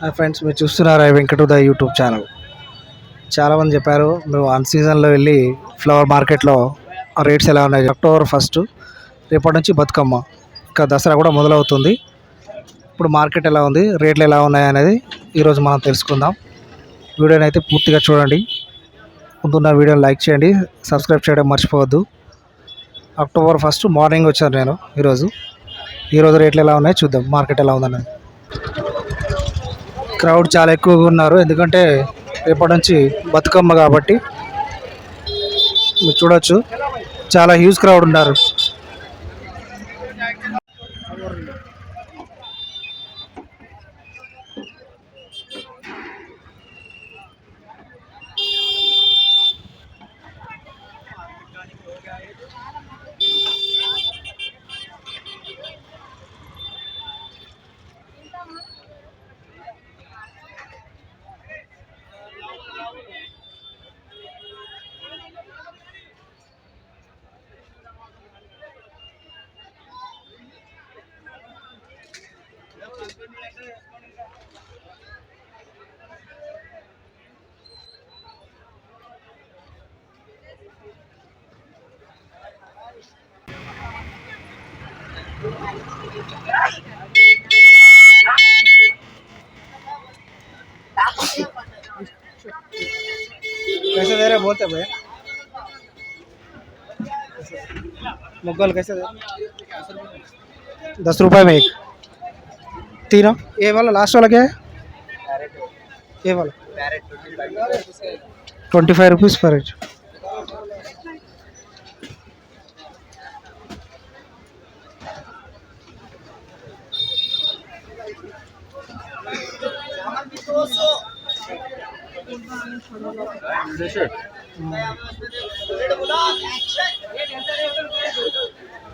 Hi friends మీరు చూస్తున్నారు I వెంకటోదయ YouTube channel చాలామంది చెప్పారు మేము అన్ సీజన్లో వెళ్ళి ఫ్లవర్ మార్కెట్లో రేట్స్ ఎలా ఉన్నాయి? అక్టోబర్ ఫస్ట్ రేపటి నుంచి బతుకమ్మ. ఇంకా దసరా కూడా మొదలవుతుంది. ఇప్పుడు మార్కెట్ ఎలా ఉంది? రేట్లు ఎలా ఉన్నాయి అనేది ఈరోజు మనం తెలుసుకుందాం. వీడియోని అయితే పూర్తిగా చూడండి. ముందున్న వీడియోని లైక్ చేయండి సబ్స్క్రైబ్ చేయడం మర్చిపోవద్దు. అక్టోబర్ ఫస్ట్ మార్నింగ్ వచ్చాను నేను ఈరోజు. ఈరోజు రేట్లు ఎలా ఉన్నాయి చూద్దాం మార్కెట్ ఎలా ఉందన్నది క్రౌడ్ చాలా ఎక్కువగా ఉన్నారు. ఎందుకంటే రేపటి నుంచి బతుకమ్మ కాబట్టి మీరు చూడొచ్చు. చాలా హ్యూజ్ క్రౌడ్ ఉన్నారు. कैसे दे रहे बोलते भैया। मुगल कैसे दे दस रुपए में एक। तीनों। ये वाला लास्ट वाला क्या है? ये वाला। ट्वेंटी फाइव रुपीज़ पर एज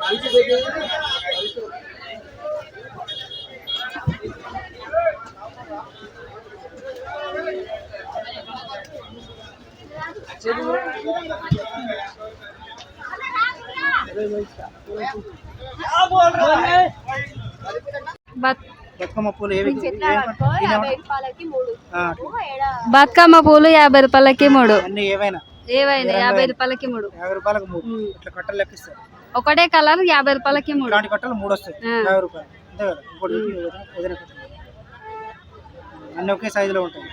Thank you. బతుకమ్మ పూలు యాభై రూపాయలకి మూడు. అన్ని ఏవైనా? ఏవైనా యాభై రూపాయలకి మూడు. యాభై రూపాయలకు మూడు. ఇట్లా కట్టలు లెక్కిస్తారు. ఒకటే కలర్ యాభై రూపాయలకి మూడు. ఇలాంటి కట్టలు మూడు వస్తాయి. ఆ. యాభై రూపాయలు. అంతే కదా? ఇంకోటి ఏదైనా ఏదైనా కట్టలు. అన్ని ఒకే సైజులో ఉంటాయి.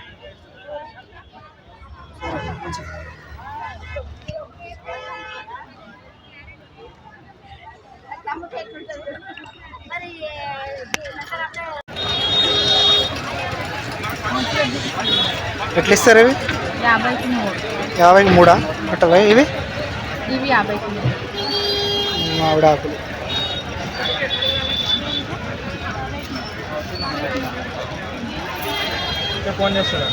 మంచిది. ఎట్లా ఇస్తారు ఇవి? యాభైకి మూడు. యాభైకి మూడా కట్టలు ఇవి? ఇవి యాభైకి మూడు. మామిడి ఆకులు. ఫోన్ చేస్తారా?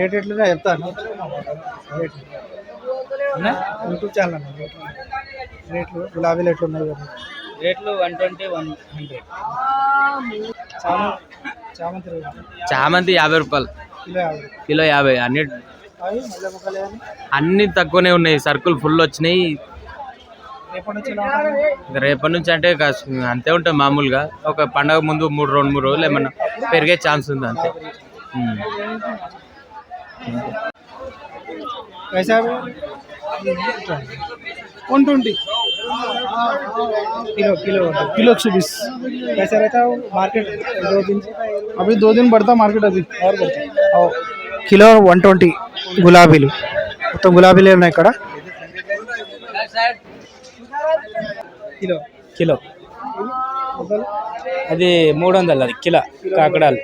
రేట్ ఎట్లున్నా చెప్తాను రేట్ అన్నా? యూట్యూబ్ ఛానల్ అన్న రేట్లు. రేట్లు గులాబీలు ఎట్లున్నాయి కదా. రేట్లు వన్ ట్వంటీ వన్ హండ్రెడ్. చామంతి చామంతి యాభై రూపాయలు. కిలో యాభై. కిలో యాభై అన్ని అన్ని తక్కువనే ఉన్నాయి. సరుకులు ఫుల్ వచ్చినాయి. రేపటి నుంచి అంటే అంతే ఉంటుంది మామూలుగా. ఒక పండగ ముందు మూడు రెండు మూడు రోజులు ఏమన్నా పెరిగే ఛాన్స్ ఉంది అంతే. कैसा है वो? One twenty kilo kilo kilo एक सौ बीस कैसे रहता है वो मार्केट दो दिन से अभी दो दिन बढ़ता मार्केट अभी और बढ़ता కిలో వన్ ట్వంటీ గులాబీలు మొత్తం గులాబీలే ఉన్నాయి ఇక్కడ కిలో కిలో అది మూడు వందలు అది కిలో కాకడాలు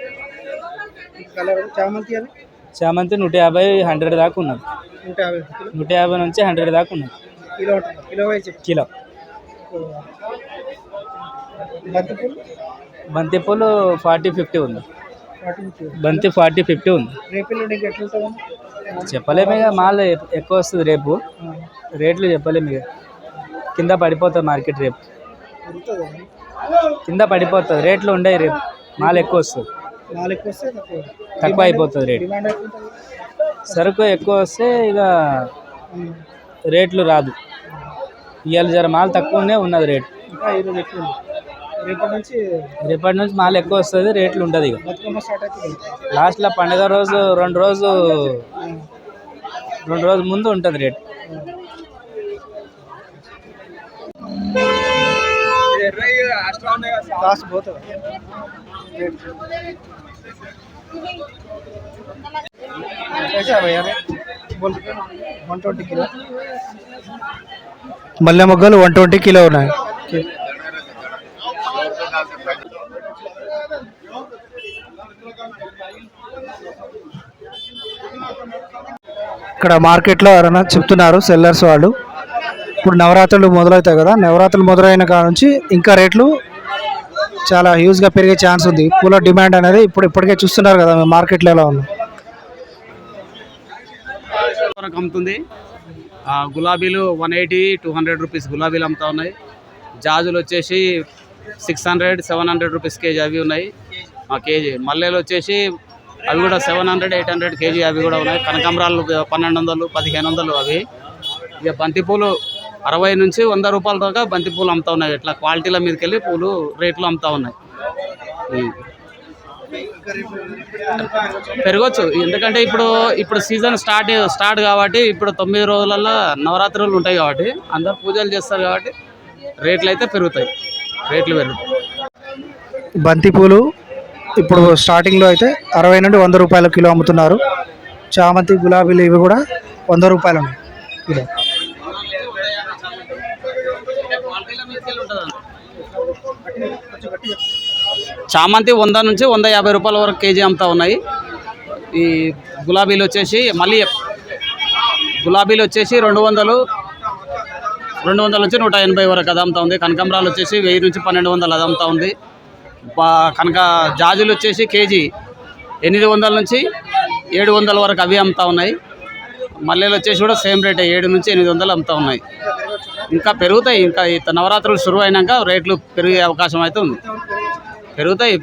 కలర్ చామంతి అది చామంతి నూట యాభై హండ్రెడ్ దాకా ఉన్నది. నూట యాభై కిలో. నూట యాభై నుంచి హండ్రెడ్ దాకా ఉన్నది. కిలో బంతిపూలు? బంతి పూలు ఫార్టీ ఫిఫ్టీ ఉంది. బంతి ఫార్టీ ఫిఫ్టీ ఉంది. చెప్పలేము ఇక మాల్ ఎక్కువ వస్తుంది రేపు. రేట్లు చెప్పలేము ఇక. కింద పడిపోతుంది మార్కెట్ రేపు. కింద పడిపోతుంది. రేట్లు ఉండవు రేపు. మాల్ ఎక్కువ వస్తుంది. నాలుగు వస్తే తక్కువ అయిపోతుంది రేట్ ఉంటుంది సరుకు ఎక్కువ వస్తే ఇక రేట్లు రాదు. ఇవాళ జర మాల్ తక్కువనే ఉన్నది రేట్ ఇంకా ఈరోజు ఎక్కువ ఉంది. రేపటి నుంచి రేపటి నుంచి మాల్ ఎక్కువ వస్తుంది రేట్లు ఉండదు ఇక. లాస్ట్లో పండగ రోజు రెండు రోజు రెండు రోజుల ముందు ఉంటుంది రేట్ कास्ट बहुत है कैसे है भैया बोल वन ट्वेंटी किलो మల్లె మొగ్గలు వన్ ట్వంటీ కిలో ఉన్నాయి ఇక్కడ మార్కెట్లో ఎవరైనా చెప్తున్నారు సెల్లర్స్ వాళ్ళు ఇప్పుడు నవరాత్రులు మొదలవుతాయి కదా నవరాత్రులు మొదలైన కాడ నుంచి ఇంకా రేట్లు చాలా హ్యూజ్గా పెరిగే ఛాన్స్ ఉంది. పూల డిమాండ్ అనేది ఇప్పుడు ఇప్పటికే చూస్తున్నారు కదా మార్కెట్లో ఎలా ఉంది? వరకు అమ్ముతుంది. ఆ, గులాబీలు one eighty two hundred rupees గులాబీలు అమ్ముతా ఉన్నాయి. జాజులు వచ్చేసి six hundred seven hundred rupees KG అవి ఉన్నాయి. మా కేజీ. మల్లెలు వచ్చేసి అవి కూడా seven hundred eight hundred KG అవి కూడా ఉన్నాయి. కనకాంబరాలు పన్నెండు వందలు పదిహేను వందలు అవి. ఇక బంతిపూలు అరవై నుంచి వంద రూపాయల దాకా బంతిపూలు అమ్ముతా ఉన్నాయి. ఇట్లా క్వాలిటీల మీదకి వెళ్ళి పూలు రేట్లు అమ్ముతా ఉన్నాయి. పెరగచ్చు. ఎందుకంటే ఇప్పుడు ఇప్పుడు సీజన్ స్టార్ట్ స్టార్ట్ కాబట్టి ఇప్పుడు తొమ్మిది రోజులలో నవరాత్రులు ఉంటాయి కాబట్టి అందరు పూజలు చేస్తారు కాబట్టి రేట్లు అయితే పెరుగుతాయి. రేట్లు పెరుగుతాయి. బంతిపూలు ఇప్పుడు స్టార్టింగ్లో అయితే అరవై నుండి వంద రూపాయల కిలో అమ్ముతున్నారు. చామంతి గులాబీలు ఇవి కూడా వంద రూపాయలు ఉన్నాయి కిలో చామంతి వంద నుంచి వంద యాభై రూపాయల వరకు కేజీ అమ్ముతా ఉన్నాయి. ఈ గులాబీలు వచ్చేసి మళ్ళీ గులాబీలు వచ్చేసి రెండు వందలు రెండు వందల నుంచి నూట ఎనభై వరకు అది అమ్ముతా ఉంది. కనకాంబరాలు వచ్చేసి వెయ్యి నుంచి పన్నెండు వందలు అది అమ్ముతా ఉంది. కనుక జాజులు వచ్చేసి కేజీ ఎనిమిది వందల నుంచి ఏడు వందల వరకు అవి అమ్ముతా ఉన్నాయి. మల్లెలు వచ్చేసి కూడా సేమ్ రేటే ఏడు నుంచి ఎనిమిది వందలు అమ్ముతా ఉన్నాయి. ఇంకా పెరుగుతాయి. ఇంకా ఈ నవరాత్రులు శురువు అయినాక రేట్లు పెరిగే అవకాశం అయితే ఉంది. పెరుగుతాయి.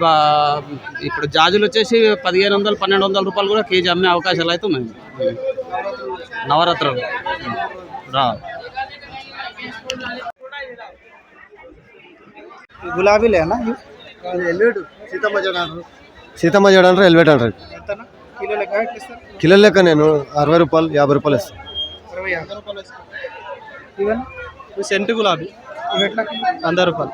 ఇప్పుడు జాజులు వచ్చేసి పదిహేను వందలు పన్నెండు వందల రూపాయలు కూడా కేజీ అమ్మే అవకాశాలు అయితే ఉన్నాయి. నవరాత్రులు. రా. గులాబీలేనా? సీతమ్మ జడ అంటారు అంటారు ఎల్వేట్ కిలో లెక్క నేను అరవై రూపాయలు యాభై రూపాయలు ఇస్తాను. ఇవన్నీ? సెంటు గులాబీ. ఇవి ఎట్లా వంద రూపాయలు.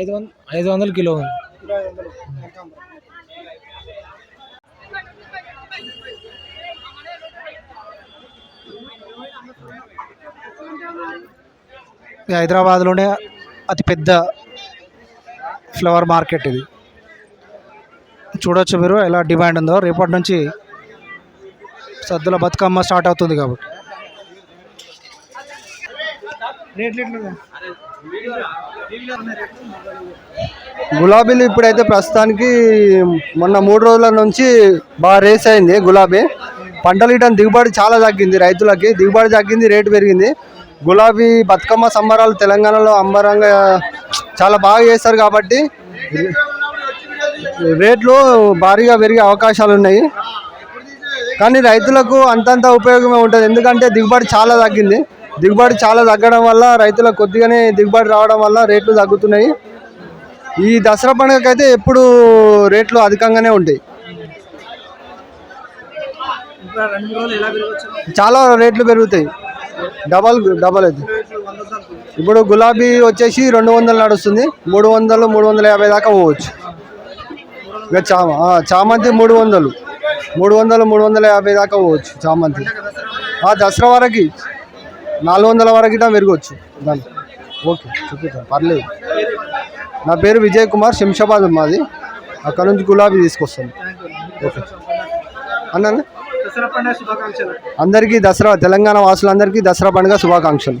ఐదు వందలు ఐదు వందలు కిలో ఉంది. హైదరాబాద్లోనే అతిపెద్ద ఫ్లవర్ మార్కెట్ ఇది. చూడొచ్చు మీరు ఎలా డిమాండ్ ఉందో. రేపటి నుంచి సద్దుల బతుకమ్మ స్టార్ట్ అవుతుంది కాబట్టి. గులాబీలు ఇప్పుడైతే ప్రస్తుతానికి మొన్న మూడు రోజుల నుంచి బాగా రేస్ అయింది గులాబీ. పంటలు ఇటం దిగుబడి చాలా తగ్గింది రైతులకి. దిగుబడి తగ్గింది రేటు పెరిగింది. గులాబీ బతుకమ్మ సంబరాలు తెలంగాణలో అంబరంగా చాలా బాగా చేస్తారు కాబట్టి రేట్లు భారీగా పెరిగే అవకాశాలు ఉన్నాయి. కానీ రైతులకు అంతంత ఉపయోగమే ఉంటుంది. ఎందుకంటే దిగుబడి చాలా తగ్గింది. దిగుబడి చాలా తగ్గడం వల్ల రైతులకు కొద్దిగానే దిగుబడి రావడం వల్ల రేట్లు తగ్గుతున్నాయి. ఈ దసరా పండుగకైతే అయితే ఎప్పుడు రేట్లు అధికంగానే ఉంటాయి. చాలా రేట్లు పెరుగుతాయి. డబల్ డబల్ అయితే. ఇప్పుడు గులాబీ వచ్చేసి రెండు వందలు నడుస్తుంది. మూడు వందలు మూడు వందల యాభై దాకా పోవచ్చు. ఇక చామ చామంతి మూడు వందలు. మూడు వందలు మూడు వందల యాభై దాకా పోవచ్చు చామంతి. ఆ దసరా వరకు నాలుగు వందల వరకు ఇట్లా పెరగవచ్చు దాన్ని ఓకే చూపిస్తాను పర్లేదు. నా పేరు విజయ్ కుమార్ శంషాబాద్ మాది. అక్కడ నుంచి గులాబీ తీసుకొస్తాను. ఓకే. అన్న అందరికీ దసరా తెలంగాణ వాసులందరికీ దసరా పండుగ శుభాకాంక్షలు.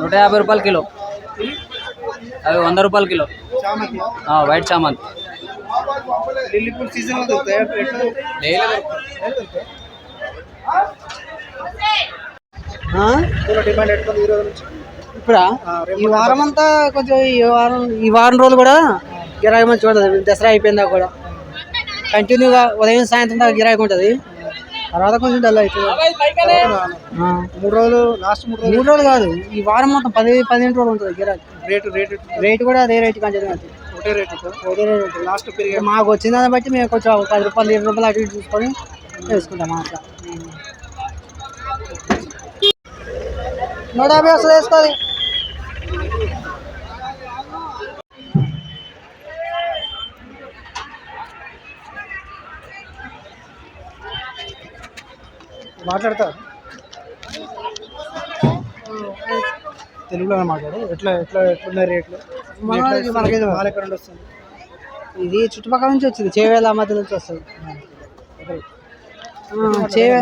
నూట యాభై రూపాయలు కిలో. అవి వంద రూపాయలు కిలో. ఆ, వైట్ చామంతి. డైలీ ఇప్పుడు? ఈ వారం అంతా కొంచెం ఈ వారం ఈ వారం రోజులు కూడా గిరాకీ మంచి ఉంటుంది. దసరా అయిపోయిందా కూడా. కంటిన్యూగా ఉదయం సాయంత్రం దాకా గిరాకీ ఉంటుంది. తర్వాత కొంచెం డల్ అవుతుంది. మూడు రోజులు లాస్ట్ మూడు మూడు రోజులు కాదు ఈ వారం మొత్తం పది పదిహేను రోజులు ఉంటుంది గిరాకీ. Rate rate. రేట్ కూడా అదే రేట్ అవుతుంది ఒకటే రేటు ఒకటే రేట్ ఉంటుంది. లాస్ట్ పెరిగి మాకు వచ్చిన దాన్ని బట్టి మేము కొంచెం ఒక పది రూపాయలు ఇరవై రూపాయలు అటు ఇటు చూసుకొని వేసుకుంటాం అట్లా. నూట యాభై వస్తుంది వేసుకోవాలి. మాట్లాడతా తెలుగులోనే మాట్లాడు. ఎట్లా ఎట్లా ఎట్లున్నాయి రేట్లు? మనకి మాల్ ఎక్కడ నుండి వస్తుంది? ఇది చుట్టుపక్కల నుంచి వచ్చింది. చేవేల మధ్య నుంచి వస్తుంది. చేవే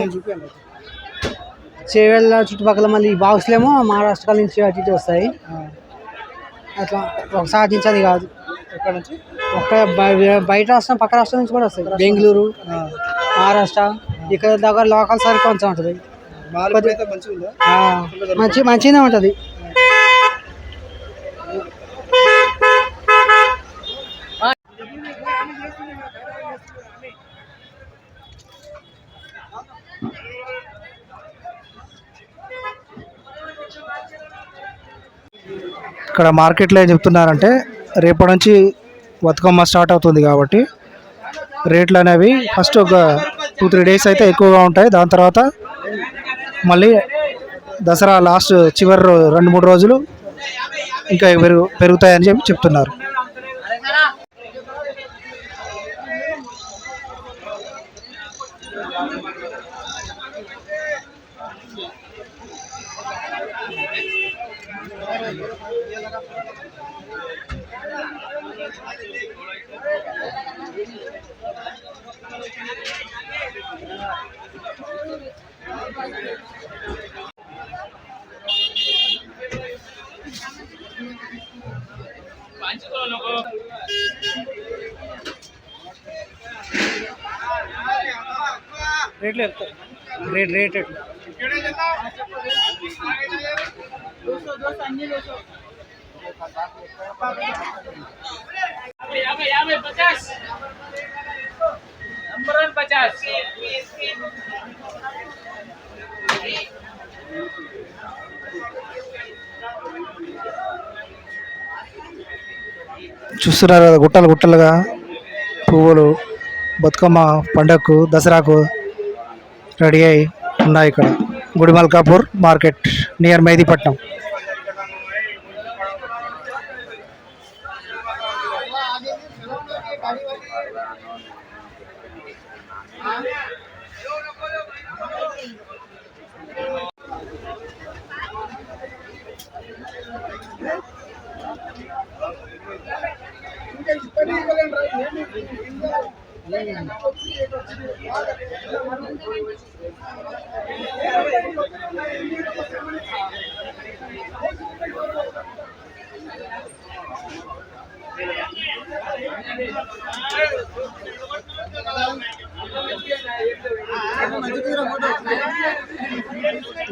చేవేళ్ళ చుట్టుపక్కల మళ్ళీ బాక్స్లేమో మహారాష్ట్ర నుంచి అటు ఇటు వస్తాయి. అట్లా ఒకసారి అది కాదు. ఎక్కడ నుంచి? ఒక్క బయ- బయట రాష్ట్రం పక్క రాష్ట్రం నుంచి కూడా వస్తాయి. బెంగళూరు మహారాష్ట్ర ఇక్కడ దగ్గర లోకల్ సరుకు కొంచెం ఉంటుంది. మంచిగా మంచి మంచిగానే ఉంటుంది. ఇక్కడ మార్కెట్లో ఏం చెప్తున్నారంటే రేపటి నుంచి బతుకమ్మ స్టార్ట్ అవుతుంది కాబట్టి రేట్లు అనేవి ఫస్ట్ ఒక టూ త్రీ డేస్ అయితే ఎక్కువగా ఉంటాయి. దాని తర్వాత మళ్ళీ దసరా లాస్ట్ చివరి రెండు మూడు రోజులు ఇంకా పెరుగు పెరుగుతాయని చెప్పి చెప్తున్నారు. రేట్లు రేట్ రేట్ ఎట్లా? చూస్తున్నారు కదా గుట్టలు గుట్టలుగా పువ్వులు బతుకమ్మ పండగకు దసరాకు రెడీ అయి ఉన్నాయి ఇక్కడ. గుడిమల్కాపూర్ మార్కెట్ నియర్ మెహదీపట్నం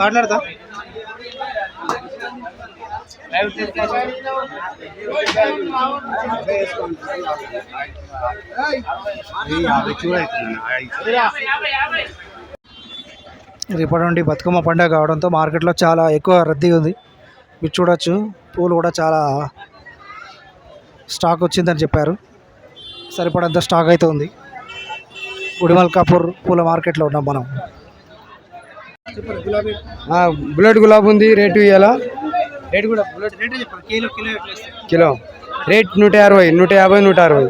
మాట్లాడతా? రేపటి నుండి బతుకమ్మ పండుగ కావడంతో మార్కెట్లో చాలా ఎక్కువ రద్దీ ఉంది. మీరు చూడొచ్చు పూలు కూడా చాలా స్టాక్ వచ్చిందని చెప్పారు. సరిపడంత స్టాక్ అయితే ఉంది. ఉడిమల్కాపూర్ పూల మార్కెట్లో ఉన్నాం మనం. బుల్లెట్ గులాబీ ఉంది రేటు ఇవ్వాలా రేటు కూడా బుల్లెట్ కిలో రేట్ నూట అరవై నూట యాభై నూట అరవై.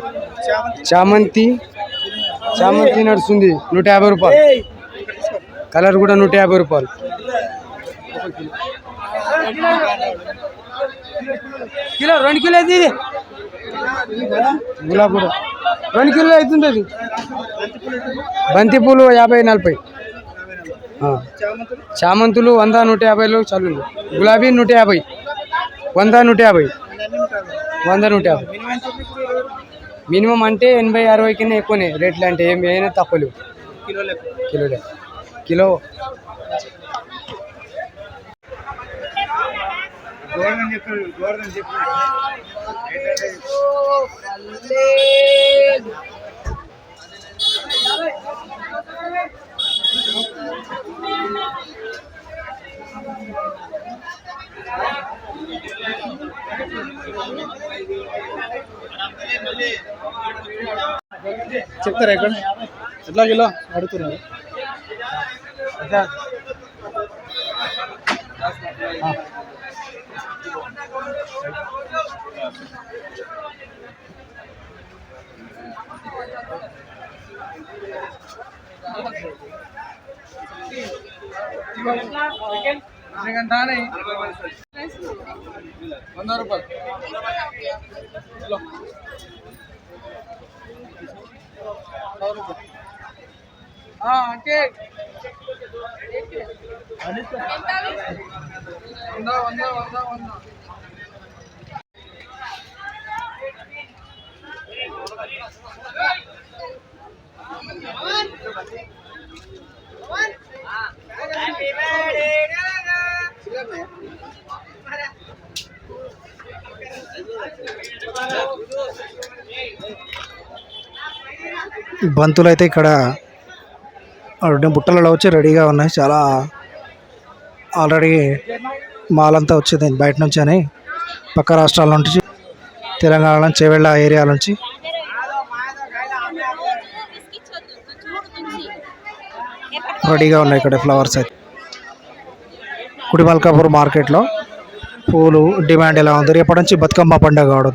చామంతి? చామంతి నడుస్తుంది నూట యాభై రూపాయలు. కలర్ కూడా నూట యాభై రూపాయలు. కిలో రెండు కిలో అయితే ఇది గులాబ్ కూడా. రెండు కిలో అవుతుంది అది బంతి పూలు యాభై నలభై. చామంతులు? వంద నూట యాభైలో చాలు గులాబీ నూట యాభై. వంద నూట యాభై. వంద నూట యాభై. మినిమం అంటే ఎనభై అరవై కింద ఎక్కువనే. రేట్లు అంటే ఏమి అయినా తక్కువలేవు కిలో. కిలో చెప్తారా ఎక్కడ ఎట్లా కిలో? అడుగుతున్నారు. వంద రూపాయలు అంటే వంద వంద వంద వంద బంతులు అయితే ఇక్కడ రెండు బుట్టలలో వచ్చి రెడీగా ఉన్నాయి. చాలా ఆల్రెడీ మాలంతా వచ్చింది బయట నుంచి అని. పక్క రాష్ట్రాల నుంచి తెలంగాణ నుంచి చేవెళ్ళ ఏరియా నుంచి. రెడీగా ఉన్నాయి ఇక్కడ ఫ్లవర్స్ అయితే. కుడిమల్కాపూర్ మార్కెట్లో పూలు డిమాండ్ ఎలా ఉంది? రేపటి నుంచి బతుకమ్మ పండుగ కావడం